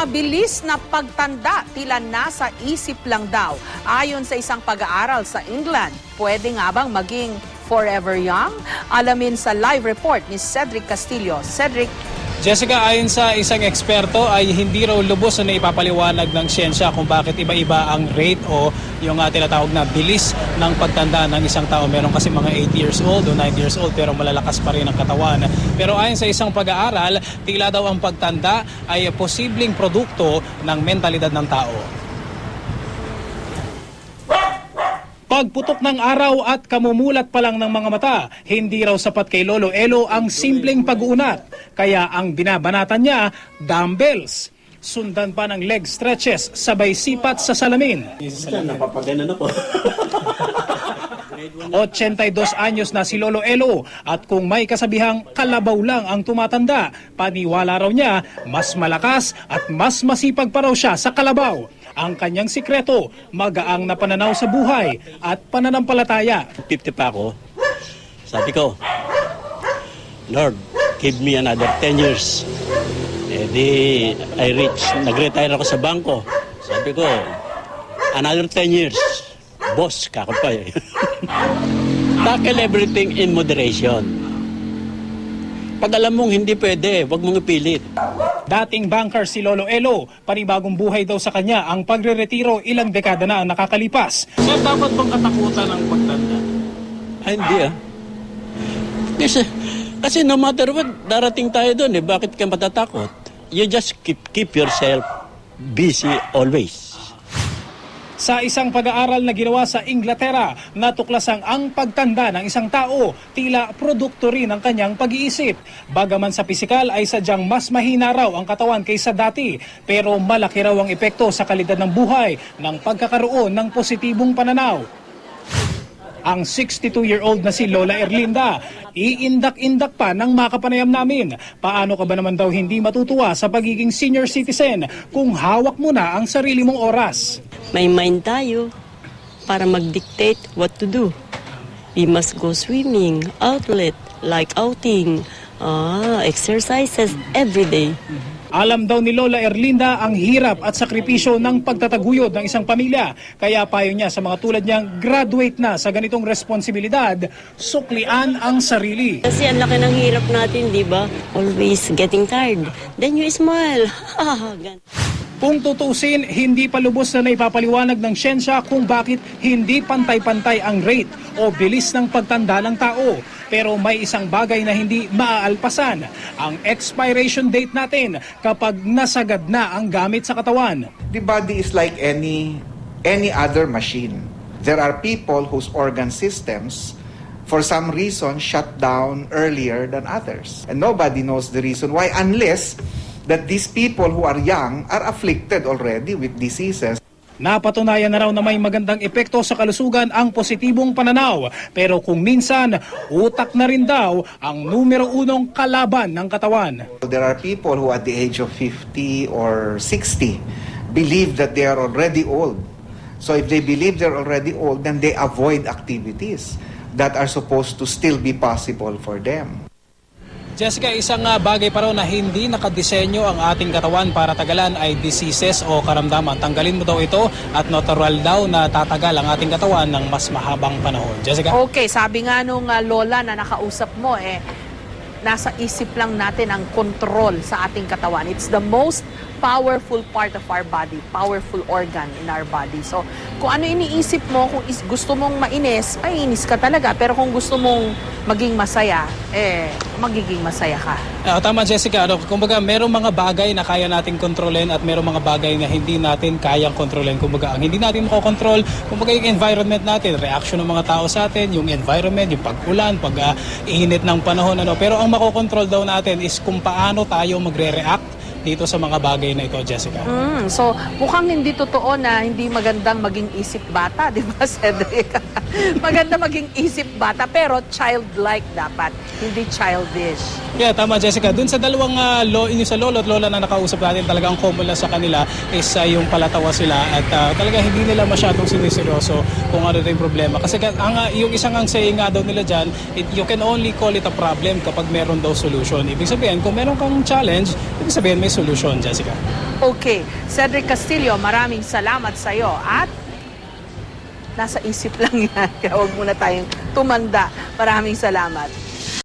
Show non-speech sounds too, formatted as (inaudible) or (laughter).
mabilis na pagtanda tila nasa isip lang daw. Ayon sa isang pag-aaral sa England, pwede nga bang maging forever young? Alamin sa live report ni Cedric Castillo. Cedric, Jessica, ayon sa isang eksperto ay hindi raw lubos na ipapaliwanag ng siyensya kung bakit iba-iba ang rate o yung uh, tinatawag na bilis ng pagtanda ng isang tao. Meron kasi mga 80 years old o 90 years old pero malalakas pa rin ang katawan. Pero ayon sa isang pag-aaral, tila daw ang pagtanda ay posibleng produkto ng mentalidad ng tao. Pagputok ng araw at kamumulat pa lang ng mga mata, hindi raw sapat kay Lolo Elo ang simpleng pag-uunat. Kaya ang binabanatan niya, dumbbells. Sundan pa ng leg stretches, sabay sipat sa salamin. Napapaganan ako. (laughs) 82 anyos na si Lolo Elo at kung may kasabihang kalabaw lang ang tumatanda, paniwala raw niya mas malakas at mas masipag pa raw siya sa kalabaw. Ang kanyang sikreto, magaang na pananaw sa buhay at pananampalataya. 50 pa ako. Sabi ko, Lord, give me another 10 years. Eh di, I reach, nag-retire ako sa bangko. Sabi ko, another 10 years. Boss, kakapay. (laughs) Tackle everything in moderation. Pag alam mong hindi pwede, wag mong ipilit. Dating banker si Lolo Elo, panibagong buhay daw sa kanya ang pagre-retiro ilang dekada na ang nakakalipas. Sir, dapat bang katakutan ang pagtanda? Ay, hindi ah. Kasi, kasi no matter what, darating tayo doon eh. Bakit ka matatakot? You just keep, keep yourself busy always. Sa isang pag-aaral na ginawa sa Inglaterra, natuklasang ang pagtanda ng isang tao tila produkto rin ng kanyang pag-iisip. Bagaman sa pisikal ay sadyang mas mahina raw ang katawan kaysa dati, pero malaki raw ang epekto sa kalidad ng buhay ng pagkakaroon ng positibong pananaw. Ang 62-year-old na si Lola Erlinda, iindak-indak pa ng makapanayam namin. Paano ka ba naman daw hindi matutuwa sa pagiging senior citizen kung hawak mo na ang sarili mong oras? May mind tayo para mag-dictate what to do. We must go swimming, outlet, like outing, ah, exercises every day. Alam daw ni Lola Erlinda ang hirap at sakripisyo ng pagtataguyod ng isang pamilya. Kaya payo niya sa mga tulad niyang graduate na sa ganitong responsibilidad, suklian ang sarili. Kasi ang laki ng hirap natin, di ba? Always getting tired. Then you smile. (laughs) Kung tutusin, hindi pa lubos na naipapaliwanag ng siyensya kung bakit hindi pantay-pantay ang rate o bilis ng pagtanda ng tao. Pero may isang bagay na hindi maaalpasan, ang expiration date natin kapag nasagad na ang gamit sa katawan. the body is like any any other machine. There are people whose organ systems for some reason shut down earlier than others. And nobody knows the reason why unless that these people who are young are afflicted already with diseases. Napatunayan na raw na may magandang epekto sa kalusugan ang positibong pananaw. Pero kung minsan, utak na rin daw ang numero unong kalaban ng katawan. There are people who at the age of 50 or 60 believe that they are already old. So if they believe they're already old, then they avoid activities that are supposed to still be possible for them. Jessica, isang ah, bagay pa raw na hindi nakadisenyo ang ating katawan para tagalan ay diseases o karamdaman. Tanggalin mo daw ito at natural daw na tatagal ang ating katawan ng mas mahabang panahon. Jessica? okay, sabi nga nung ah, lola na nakausap mo, eh, nasa isip lang natin ang control sa ating katawan. It's the most powerful part of our body, powerful organ in our body. So, kung ano iniisip mo, kung is, gusto mong mainis, ay inis ka talaga. Pero kung gusto mong maging masaya, eh, magiging masaya ka. Ah, tama Jessica, ano, kumbaga merong mga bagay na kaya nating kontrolin at merong mga bagay na hindi natin kayang kontrolin. Kumbaga ang hindi natin makokontrol, kumbaga yung environment natin, reaction ng mga tao sa atin, yung environment, yung pag-ulan, pag-init ng panahon. Ano. Pero ang makokontrol daw natin is kung paano tayo magre-react dito sa mga bagay na ito, Jessica. Mm, so, mukhang hindi totoo na hindi magandang maging isip bata, (laughs) di ba, Cedric? (laughs) Maganda maging isip bata, pero childlike dapat, hindi childish. Yeah, tama Jessica. Dun sa dalawang uh, lo, inyo sa lolo at lola na nakausap natin, talagang common lang sa kanila is ah, yung palatawa sila at ah, talaga hindi nila masyadong siniseryoso kung ano na yung problema. Kasi ka- ang, ah, yung isang ang saying nga daw nila dyan, it, you can only call it a problem kapag meron daw solution. Ibig sabihin, kung meron kang challenge, ibig sabihin may solution, Jessica. Okay, Cedric Castillo, maraming salamat sa iyo at nasa isip lang (laughs) yan. Kaya huwag muna tayong tumanda. Maraming salamat.